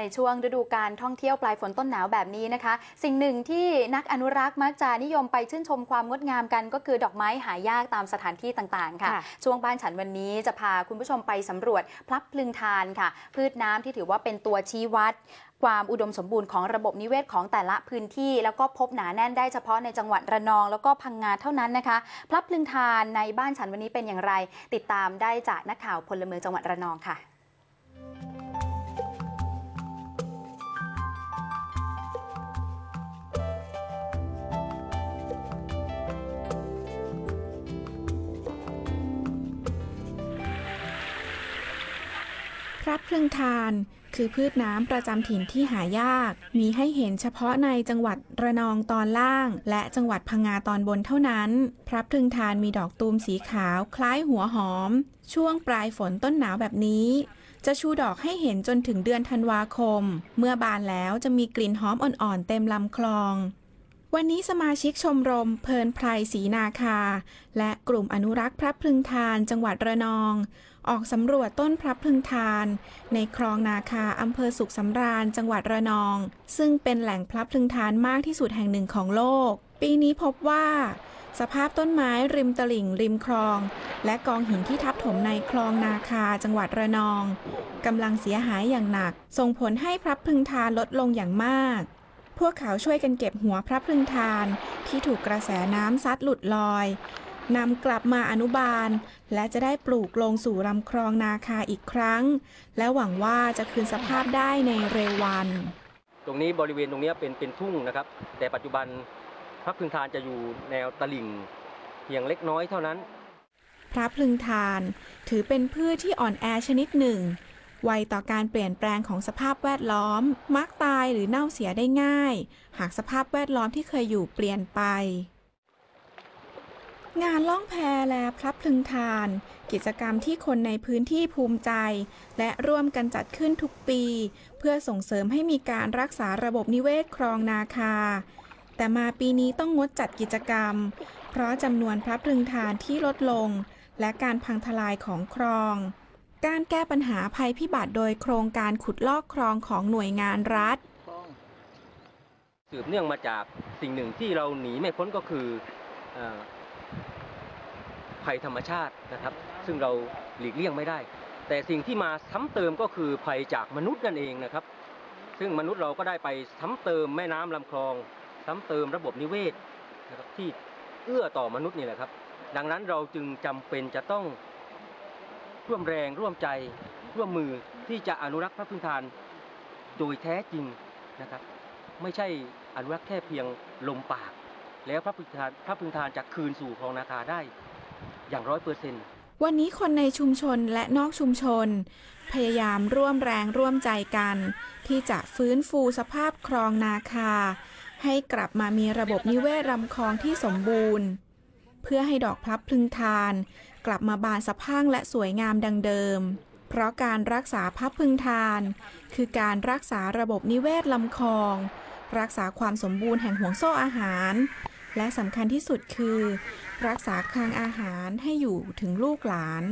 ในช่วงฤดูการท่องเที่ยวปลายฝนต้นหนาวแบบนี้นะคะ สิ่งหนึ่งที่นักอนุรักษ์มักจะนิยมไปชื่นชมความงดงามกัน ก็คือดอกไม้หายากตามสถานที่ต่างๆค่ะค่ะ ช่วงบ้านฉันวันนี้จะพาคุณผู้ชมไปสำรวจพลับพลึงทานค่ะ พืชน้ำที่ถือว่าเป็นตัวชี้วัดความอุดมสมบูรณ์ของระบบนิเวศของแต่ละพื้นที่ แล้วก็พบหนาแน่นได้เฉพาะในจังหวัดระนอง แล้วก็พังงาเท่านั้นนะคะ พลับพลึงทานในบ้านฉันวันนี้เป็นอย่างไร ติดตามได้จากนักข่าวพลเมืองจังหวัดระนองค่ะ พระพลึงทาน คือพืชน้ำประจำถิ่นที่หายาก มีให้เห็นเฉพาะในจังหวัดระนองตอนล่าง และจังหวัดพังงาตอนบนเท่านั้น พระพลึงทานมีดอกตูมสีขาวคล้ายหัวหอม ช่วงปลายฝนต้นหนาวแบบนี้ จะชูดอกให้เห็นจนถึงเดือนธันวาคม เมื่อบานแล้วจะมีกลิ่นหอมอ่อนๆเต็มลำคลอง วันนี้สมาชิกชมรมเพลินไพรศรีนาคา และกลุ่มอนุรักษ์พระพลึงทานจังหวัดระนอง ออกสำรวจต้นพระพลึงทาน ในคลองนาคาอำเภอสุขสำราญจังหวัดระนอง ซึ่งเป็นแหล่งพระพลึงทานมากที่สุดแห่งหนึ่งของโลก ปีนี้พบว่า สภาพต้นไม้ริมตลิ่ง ริมคลอง และกองหินที่ทับถมในคลองนาคาจังหวัดระนองกำลังเสียหายอย่างหนัก ส่งผลให้พระพึงทานลดลงอย่างมาก พวกเขาช่วยกันเก็บหัวพระพลึงทาน ที่ถูกกระแสน้ำซัดหลุดลอยนำกลับมาอนุบาล และจะได้ปลูกลงสู่ลำคลองนาคาอีกครั้ง และหวังว่าจะคืนสภาพได้ในเร็ววัน ตรงนี้บริเวณตรงเนี้ยเป็นเป็นทุ่งนะครับ แต่ปัจจุบันพระพึงทานจะอยู่แนวตลิ่งเพียงเล็กน้อยเท่านั้น พระพลึงทานถือเป็นพืชที่อ่อนแอชนิดหนึ่ง ไวต่อการเปลี่ยนแปลงของสภาพแวดล้อม มักตายหรือเน่าเสียได้ง่าย หากสภาพแวดล้อมที่เคยอยู่เปลี่ยนไป งานล่องแพและพลับพลึงทาน กิจกรรมที่คนในพื้นที่ภูมิใจ และร่วมกันจัดขึ้นทุกปี เพื่อส่งเสริมให้มีการรักษาระบบนิเวศคลองนาคา แต่มาปีนี้ต้องงดจัดกิจกรรม เพราะจำนวนพระพลึงทานที่ลดลง และการพังทลายของคลอง การแก้ปัญหาภัยพิบัติโดยโครงการขุดลอกคลองของหน่วยงานรัฐ สืบเนื่องมาจากสิ่งหนึ่งที่เราหนีไม่พ้นก็คือเออภัยธรรมชาตินะครับ ซึ่งเราหลีกเลี่ยงไม่ได้ แต่สิ่งที่มาซ้ำเติมก็คือภัยจากมนุษย์นั่นเองนะครับ ซึ่งมนุษย์เราก็ได้ไปซ้ำเติมแม่น้ำลำคลอง ซ้ำเติมระบบนิเวศนะครับที่เอื้อต่อมนุษย์นี่แหละครับ ดังนั้นเราจึงจำเป็นจะต้อง ร่วมแรงร่วมใจ ร่วมมือที่จะอนุรักษ์พระพื้นทานโดยแท้จริงนะครับ ไม่ใช่อนุรักษ์แค่เพียงลมปาก แล้วพระพึงทานพระพึงทานจะคืนสู่คลองนาคาได้อย่างร้อยเปอร์เซ็นต์วันนี้คนในชุมชนและนอกชุมชน พยายามร่วมแรงร่วมใจกัน ที่จะฟื้นฟูสภาพคลองนาคา ให้กลับมามีระบบนิเวศลำคลองที่สมบูรณ์ เพื่อให้ดอกพลับพลึงทาน กลับมาบานสะพั่งและสวยงามดังเดิม เพราะการรักษาพลับพึงทาน คือการรักษาระบบนิเวศลำคลอง รักษาความสมบูรณ์แห่งห่วงโซ่อาหาร และสำคัญที่สุดคือ รักษาคลังอาหารให้อยู่ถึงลูกหลาน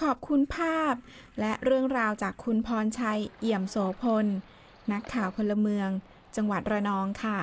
ขอบคุณภาพ และเรื่องราวจากคุณพรชัย เอี่ยมโสพล นักข่าวพลเมือง จังหวัดระนองค่ะ